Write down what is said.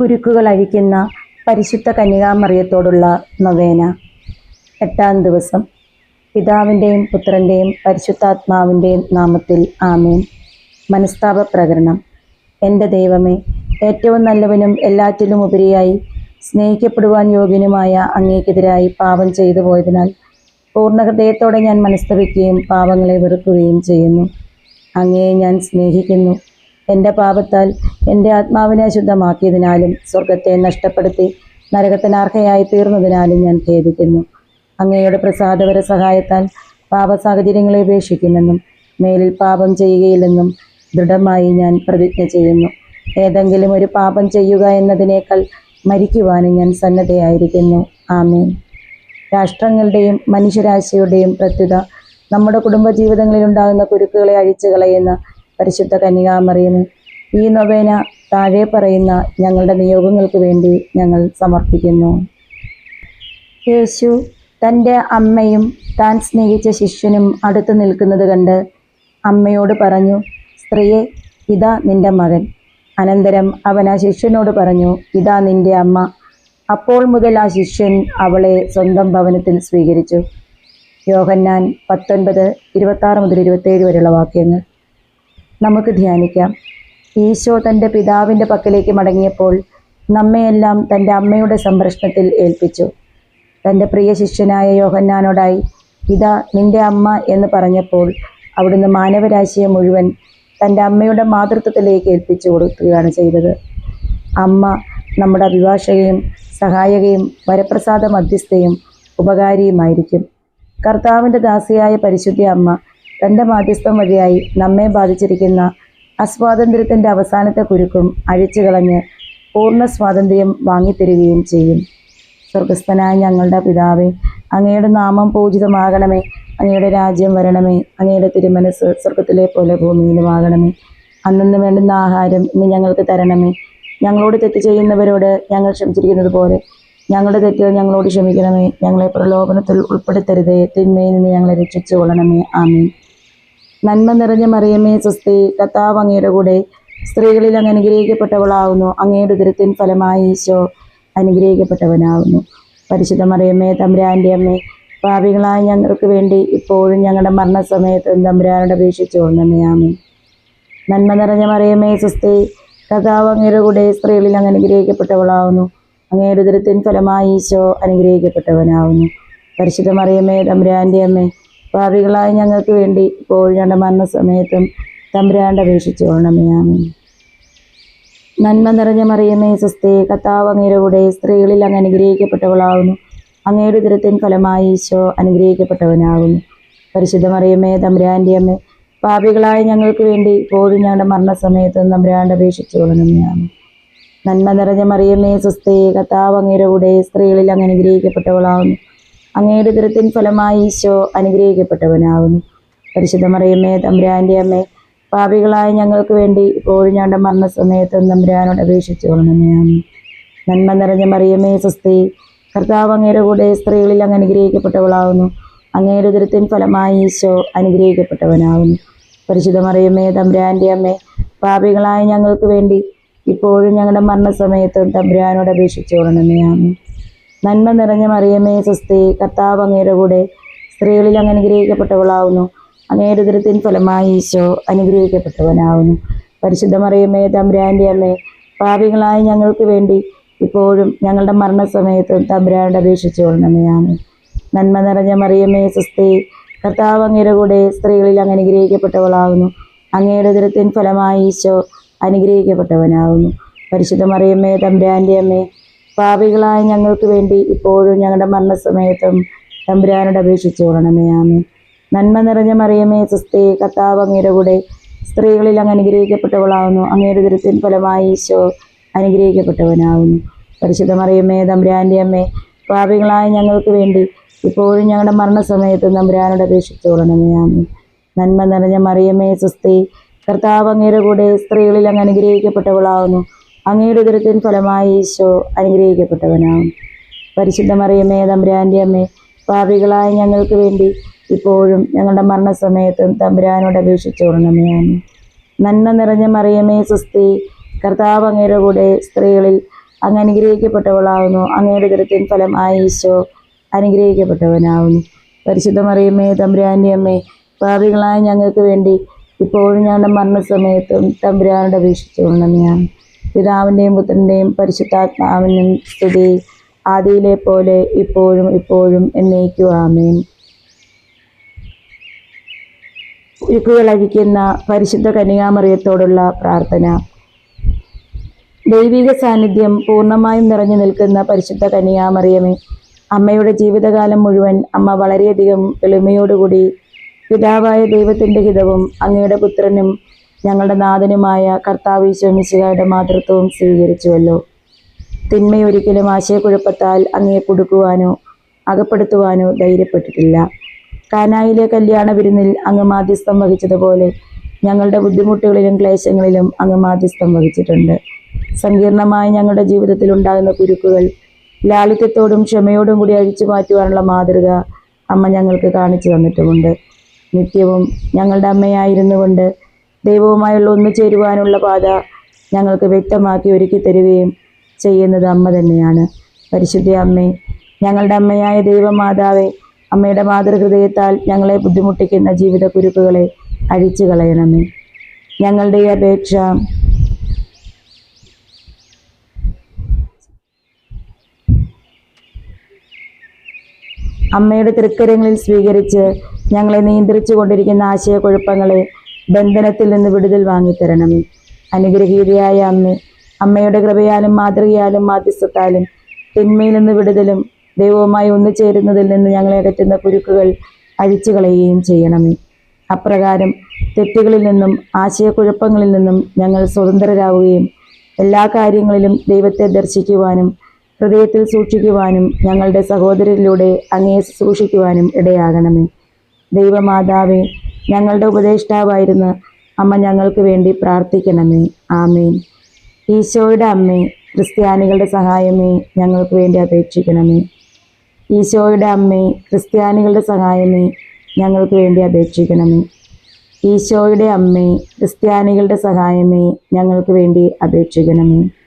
കുരുക്കുകൾ അഴിക്കുന്ന പരിശുദ്ധ കന്യകാമറിയത്തോടുള്ള നൊവേന. എട്ടാം ദിവസം. പിതാവിന്റെയും പുത്രന്റെയും പരിശുദ്ധാത്മാവിന്റെയും നാമത്തിൽ ആമേൻ. മനസ്താപ പ്രകരണം എന്റെ ദൈവമേ ഏറ്റവും നല്ലവനും എല്ലാറ്റിലും ഉപരിയായി സ്നേഹിക്കപ്പെടുവാൻ യോഗ്യനുമായ അങ്ങേക്കെതിരായി പാപം ചെയ്തു പോയതിനാൽ പൂർണ ഹൃദയത്തോടെ ഞാൻ മനസ്തപിക്കുകയും പാപങ്ങളെ വെറുക്കുകയും ചെയ്യുന്നു. അങ്ങയെ ഞാൻ സ്നേഹിക്കുന്നു. എന്റെ പാപത്താൽ എന്റെ ആത്മാവിനെ ശുദ്ധമാക്കിയതിനാലും സ്വർഗത്തെ നഷ്ടപ്പെടുത്തി നരകത്തിനാർഹയായി തീർന്നതിനാലും ഞാൻ ഖേദിക്കുന്നു. അങ്ങയുടെ പ്രസാദപര സഹായത്താൽ പാപ സാഹചര്യങ്ങളെ ഉപേക്ഷിക്കുമെന്നും മേലിൽ പാപം ചെയ്യുകയില്ലെന്നും ദൃഢമായി ഞാൻ പ്രതിജ്ഞ ചെയ്യുന്നു. ഏതെങ്കിലും ഒരു പാപം ചെയ്യുക എന്നതിനേക്കാൾ മരിക്കുവാനും ഞാൻ സന്നദ്ധയായിരിക്കുന്നു. ആമേൻ. രാഷ്ട്രങ്ങളുടെയും മനുഷ്യരാശിയുടെയും പ്രത്യുത നമ്മുടെ കുടുംബജീവിതങ്ങളിൽ ഉണ്ടാകുന്ന കുരുക്കുകളെ അഴിച്ചു കളയുന്ന പരിശുദ്ധ കന്യകാമറിയമേ ഈ നൊവേന താഴെ പറയുന്ന ഞങ്ങളുടെ നിയോഗങ്ങൾക്ക് വേണ്ടി ഞങ്ങൾ സമർപ്പിക്കുന്നു. യേശു തന്റെ അമ്മയും താൻ സ്നേഹിച്ച ശിഷ്യനും അടുത്ത് നിൽക്കുന്നത് കണ്ട് അമ്മയോട് പറഞ്ഞു സ്ത്രീയെ ഇതാ നിന്റെ മകൻ. അനന്തരം അവൻ ആ ശിഷ്യനോട് പറഞ്ഞു ഇതാ നിന്റെ അമ്മ. അപ്പോൾ മുതൽ ആ ശിഷ്യൻ അവളെ സ്വന്തം ഭവനത്തിൽ സ്വീകരിച്ചു. യോഹന്നാൻ പത്തൊൻപത് ഇരുപത്താറ് മുതൽ ഇരുപത്തേഴ് വരെയുള്ള വാക്യങ്ങൾ. നമുക്ക് ധ്യാനിക്കാം. ഈശോ തന്റെ പിതാവിന്റെ പക്കലേക്ക് മടങ്ങിയപ്പോൾ നമ്മയെല്ലാം തന്റെ അമ്മയുടെ സംരക്ഷണത്തിൽ ഏൽപ്പിച്ചു. തന്റെ പ്രിയ ശിഷ്യനായ യോഹന്നാനോടായി ഇതാ നിന്റെ അമ്മ എന്ന് പറഞ്ഞപ്പോൾ അവിടുന്ന് മാനവരാശിയെ മുഴുവൻ തന്റെ അമ്മയുടെ മാതൃത്വത്തിലേക്ക് ഏൽപ്പിച്ചു കൊടുക്കുകയാണ് ചെയ്തത്. അമ്മ നമ്മുടെ അഭിഭാഷകയും സഹായകയും വരപ്രസാദ മധ്യസ്ഥയും ഉപകാരിയുമായിരിക്കും. കർത്താവിന്റെ ദാസിയായ പരിശുദ്ധ അമ്മ തന്റെ മാധ്യസ്ഥം വഴിയായി നമ്മെ ബാധിച്ചിരിക്കുന്ന അസ്വാതന്ത്ര്യത്തിന്റെ അവസാനത്തെ കുരുക്കും അഴിച്ചു കളഞ്ഞ് പൂർണ സ്വാതന്ത്ര്യം വാങ്ങിത്തരികയും ചെയ്യും. സ്വർഗസ്ഥനായ ഞങ്ങളുടെ പിതാവേ അങ്ങയുടെ നാമം പൂജിതമാകണമേ. അങ്ങയുടെ രാജ്യം വരണമേ. അങ്ങയുടെ തിരുമനസ് സ്വർഗത്തിലെ പോലെ ഭൂമിയിലുമാകണമേ. അന്നു വേണ്ടുന്ന ആഹാരം ഇന്ന് ഞങ്ങൾക്ക് തരണമേ. ഞങ്ങളോട് തെറ്റ് ചെയ്യുന്നവരോട് ഞങ്ങൾ ക്ഷമിച്ചിരിക്കുന്നത് പോലെ ഞങ്ങളുടെ തെറ്റുകൾ ഞങ്ങളോട് ക്ഷമിക്കണമേ. ഞങ്ങളെ പ്രലോഭനത്തിൽ ഉൾപ്പെടുത്തരുതേ. തിന്മയിൽ നിന്ന് ഞങ്ങളെ രക്ഷിച്ചു കൊള്ളണമേ ആമീൻ. നന്മ നിറഞ്ഞ മറിയമ്മേ സ്വസ്തി കത്താവ് അങ്ങയുടെ കൂടെ സ്ത്രീകളിൽ അങ്ങ് അനുഗ്രഹിക്കപ്പെട്ടവളാവുന്നു. അങ്ങയുടെ ഉദരത്തിൻ ഫലമായി ഈശോ അനുഗ്രഹിക്കപ്പെട്ടവനാവുന്നു. പരിശുദ്ധ മറിയമ്മേ തമ്പുരാന്റെ അമ്മ പാപികളായ ഞങ്ങൾക്ക് വേണ്ടി ഇപ്പോഴും ഞങ്ങളുടെ മരണസമയത്ത് തമ്പുരാനോട് അപേക്ഷിച്ചു കൊണ്ടമ്മയാമേ നന്മ നിറഞ്ഞ മറിയമ്മേ സ്വസ്തി കഥാവ് അങ്ങയുടെ കൂടെ സ്ത്രീകളിൽ അങ്ങ് അനുഗ്രഹിക്കപ്പെട്ടവളാവുന്നു. അങ്ങയുടെ ഉദരത്തിൻ ഫലമായി ഈശോ അനുഗ്രഹിക്കപ്പെട്ടവനാവുന്നു. പരിശുദ്ധ മറിയമ്മേ തമ്പുരാന്റെ അമ്മേ പാപികളായ ഞങ്ങൾക്ക് വേണ്ടി കോഴിയാണ്ട മരണസമയത്തും തമ്പുരാണ്ട് അപേക്ഷിച്ചു കൊള്ളണമേ ആമീൻ. നന്മ നിറഞ്ഞ മറിയുന്ന കർത്താവ് അങ്ങയുടെ കൂടെ സ്ത്രീകളിൽ അങ്ങ് അനുഗ്രഹിക്കപ്പെട്ടവളാവുന്നു. അങ്ങയുടെ ദുരത്തിൻ ഫലമായി ഈശോ അനുഗ്രഹിക്കപ്പെട്ടവനാകുന്നു. പരിശുദ്ധ മറിയമ്മേ തമ്പുരാന്റെ അമ്മേ പാപികളായ ഞങ്ങൾക്ക് വേണ്ടി ഞങ്ങളുടെ മരണസമയത്തും തമ്പുരാണ്ട് അപേക്ഷിച്ചു കൊള്ളണമയാണ് നന്മ നിറഞ്ഞ മറിയമ്മേ സ്വസ്തി കത്താവ് അങ്ങയുടെ കൂടെ സ്ത്രീകളിൽ അങ്ങ് അനുഗ്രഹിക്കപ്പെട്ടവളാവുന്നു. അങ്ങയുടെ ദുരത്തിൻ ഫലമായി ഈശോ അനുഗ്രഹിക്കപ്പെട്ടവനാകുന്നു. പരിശുദ്ധമറിയമ്മേ തമ്പുരാന്റെ അമ്മേ പാപികളായ ഞങ്ങൾക്ക് വേണ്ടി ഇപ്പോഴും ഞങ്ങളുടെ മരണസമയത്തും തമ്പുരാനോട് അപേക്ഷിച്ചു കൊള്ളണമേ നന്മ നിറഞ്ഞ മറിയമ്മേ സ്വസ്തി കർത്താവ് അങ്ങയുടെ കൂടെ സ്ത്രീകളിൽ അങ്ങ് അനുഗ്രഹിക്കപ്പെട്ടവളാവുന്നു അങ്ങയുടെ ദുരത്തിൻ ഫലമായി ഈശോ അനുഗ്രഹിക്കപ്പെട്ടവനാകുന്നു. പരിശുദ്ധമറിയമ്മേ തമ്പുരാന്റെ അമ്മേ പാപികളായ ഞങ്ങൾക്ക് വേണ്ടി ഇപ്പോഴും ഞങ്ങളുടെ മരണസമയത്തും തമ്പുരാനോട് അപേക്ഷിച്ചു കൊള്ളണമേ ആമീൻ നന്മ നിറഞ്ഞ മറിയമേ സ്വസ്തി കർത്താവ് അങ്ങയുടെ കൂടെ സ്ത്രീകളിൽ അങ്ങ് അനുഗ്രഹിക്കപ്പെട്ടവളാവുന്നു. അങ്ങയുടെ ദുരത്തിൻ ഫലമായി ഈശോ അനുഗ്രഹിക്കപ്പെട്ടവനാവുന്നു. പരിശുദ്ധ മറിയമ്മയെ തമ്പുരാന്റെ അമ്മേ പാപികളായ ഞങ്ങൾക്ക് വേണ്ടി ഇപ്പോഴും ഞങ്ങളുടെ മരണസമയത്തും തമ്പുരാനോട് അപേക്ഷിച്ചു കൊള്ളണമേ നന്മ നിറഞ്ഞ മറിയമ്മയെ സ്വസ്തി കർത്താവ് അങ്ങയുടെ കൂടെ സ്ത്രീകളിൽ അങ്ങ് അനുഗ്രഹിക്കപ്പെട്ടവളാവുന്നു. അങ്ങയുടെ ദുരത്തിൻ ഫലമായി ഈശോ അനുഗ്രഹിക്കപ്പെട്ടവനാവുന്നു. പരിശുദ്ധ മറിയമ്മേ തമ്പുരാന്റെ അമ്മേ പാപികളായ ഞങ്ങൾക്ക് വേണ്ടി ഇപ്പോഴും ഞങ്ങളുടെ മരണസമയത്തും തമ്പുരാനോട് അപേക്ഷിച്ചു കൊള്ളണമേ ആമേ നന്മ നിറഞ്ഞ മറിയമേ സുസ്തി കത്താവ് അങ്ങയുടെ കൂടെ സ്ത്രീകളിൽ അങ്ങ് അനുഗ്രഹിക്കപ്പെട്ടവളാവുന്നു. അങ്ങയുടെ ദുരിതത്തിൻ ഫലമായി ഈശോ അനുഗ്രഹിക്കപ്പെട്ടവനാവുന്നു. പരിശുദ്ധ മറിയമ്മേ തമ്പുരാന്റെ അമ്മേ പാപികളായ ഞങ്ങൾക്ക് വേണ്ടി ഇപ്പോഴും ഞങ്ങളുടെ മരണസമയത്തും തമ്പുരാനോട് അപേക്ഷിച്ചു കൊള്ളണമേ ആമേ നന്മ നിറഞ്ഞ മറിയമേ സുസ്തി കർത്താവ് അങ്ങയുടെ കൂടെ സ്ത്രീകളിൽ അങ്ങ് അനുഗ്രഹിക്കപ്പെട്ടവളാവുന്നു. അങ്ങയുടെ ഉദരത്തിൻ ഫലമായി ഈശോ അനുഗ്രഹിക്കപ്പെട്ടവനാവും പരിശുദ്ധ മറിയമ്മേ തമ്പുരാന്റെ അമ്മേ പാപികളായ ഞങ്ങൾക്ക് വേണ്ടി ഇപ്പോഴും ഞങ്ങളുടെ മരണസമയത്തും തമ്പുരാനോട് അപേക്ഷിച്ചു കൊള്ളണമേ ആമേ നന്മ നിറഞ്ഞ മറിയമേ സുസ്തി കർത്താവ് അങ്ങയുടെ കൂടെ സ്ത്രീകളിൽ അങ്ങ് അനുഗ്രഹിക്കപ്പെട്ടവളാവുന്നു. അങ്ങയുടെ ഉദരത്തിൻ ഫലമായി ഈശോ അനുഗ്രഹിക്കപ്പെട്ടവനാവുന്നു. പരിശുദ്ധ മറിയമ്മേ തമ്പുരാന്റെ അമ്മേ പാപികളായ ഞങ്ങൾക്ക് വേണ്ടി ഇപ്പോഴും ഞങ്ങളുടെ മരണസമയത്തും തമ്പുരാനോട് അപേക്ഷിച്ചുകൊണ്ടെന്നെയാണ് പിതാവിന്റെയും പുത്രന്റെയും പരിശുദ്ധാത്മാവിനും സ്തുതി ആദിയിലെ പോലെ ഇപ്പോഴും ഇപ്പോഴും എന്നേക്കും ആമേൻ. ഉരുക്കുകളഴിക്കുന്ന പരിശുദ്ധ കന്യാമറിയത്തോടുള്ള പ്രാർത്ഥന. ദൈവിക സാന്നിധ്യം പൂർണമായും നിറഞ്ഞു നിൽക്കുന്ന പരിശുദ്ധ കന്യാമറിയമേ അമ്മയുടെ ജീവിതകാലം മുഴുവൻ അമ്മ വളരെയധികം എളിമയോടുകൂടി പിതാവായ ദൈവത്തിന്റെ ഹിതവും അങ്ങയുടെ പുത്രനും ഞങ്ങളുടെ നാഥനുമായ കർത്താവ് ഈശോമിശിഹായുടെ മാതൃത്വവും സ്വീകരിച്ചുവല്ലോ. തിന്മയൊരിക്കലും ആശയക്കുഴപ്പത്താൽ അങ്ങയെ കൊടുക്കുവാനോ അകപ്പെടുത്തുവാനോ ധൈര്യപ്പെട്ടിട്ടില്ല. കാനായിലെ കല്യാണ വിരുന്നിൽ അങ്ങ് മാധ്യസ്ഥം വഹിച്ചതുപോലെ ഞങ്ങളുടെ ബുദ്ധിമുട്ടുകളിലും ക്ലേശങ്ങളിലും അങ്ങ് മാധ്യസ്ഥം വഹിച്ചിട്ടുണ്ട്. സങ്കീർണമായ ഞങ്ങളുടെ ജീവിതത്തിൽ ഉണ്ടാകുന്ന കുരുക്കുകൾ ലാളിത്യത്തോടും ക്ഷമയോടും കൂടി അഴിച്ചു മാറ്റുവാനുള്ള മാതൃക അമ്മ ഞങ്ങൾക്ക് കാണിച്ചു തന്നിട്ടുമുണ്ട്. നിത്യവും ഞങ്ങളുടെ അമ്മയായിരുന്നു കൊണ്ട് ദൈവവുമായുള്ള ഒന്നുചേരുവാനുള്ള പാത ഞങ്ങൾക്ക് വ്യക്തമാക്കി ഒരുക്കി തരികയും ചെയ്യുന്നത് അമ്മ തന്നെയാണ്. പരിശുദ്ധ അമ്മേ ഞങ്ങളുടെ അമ്മയായ ദൈവമാതാവേ അമ്മയുടെ മാതൃഹൃദയത്താൽ ഞങ്ങളെ ബുദ്ധിമുട്ടിക്കുന്ന ജീവിത കുരുക്കുകളെ അഴിച്ചു കളയണമേ. ഞങ്ങളുടെ ഈ അപേക്ഷ അമ്മയുടെ തൃക്കരങ്ങളിൽ സ്വീകരിച്ച് ഞങ്ങളെ നിയന്ത്രിച്ചു കൊണ്ടിരിക്കുന്ന ആശയക്കുഴപ്പങ്ങളെ ബന്ധനത്തിൽ നിന്ന് വിടുതൽ വാങ്ങിത്തരണമേ അനുഗ്രഹീതയായ അമ്മേ അമ്മയുടെ കൃപയാലും മാതൃകയാലും മാധ്യസ്ഥത്താലും തിന്മയിൽ നിന്ന് വിടുതലും ദൈവവുമായി ഒന്നുചേരുന്നതിൽ നിന്ന് ഞങ്ങളെ അകറ്റുന്ന കുരുക്കുകൾ അഴിച്ചു കളയുകയും ചെയ്യണമേ. അപ്രകാരം തെറ്റുകളിൽ നിന്നും ആശയക്കുഴപ്പങ്ങളിൽ നിന്നും ഞങ്ങൾ സ്വതന്ത്രരാവുകയും എല്ലാ കാര്യങ്ങളിലും ദൈവത്തെ ദർശിക്കുവാനും ഹൃദയത്തിൽ സൂക്ഷിക്കുവാനും ഞങ്ങളുടെ സഹോദരരിലൂടെ അങ്ങേ സൂക്ഷിക്കുവാനും ഇടയാകണമേ. ദൈവമാതാവേ ഞങ്ങളുടെ ഉപദേഷ്ടാവായിരുന്ന അമ്മ ഞങ്ങൾക്ക് വേണ്ടി പ്രാർത്ഥിക്കണമേ. ആമേൻ. ഈശോയുടെ അമ്മേ ക്രിസ്ത്യാനികളുടെ സഹായമേ ഞങ്ങൾക്ക് വേണ്ടി അപേക്ഷിക്കണമേ. ഈശോയുടെ അമ്മേ ക്രിസ്ത്യാനികളുടെ സഹായമേ ഞങ്ങൾക്ക് വേണ്ടി അപേക്ഷിക്കണമേ. ഈശോയുടെ അമ്മേ ക്രിസ്ത്യാനികളുടെ സഹായമേ ഞങ്ങൾക്ക് വേണ്ടി അപേക്ഷിക്കണമേ.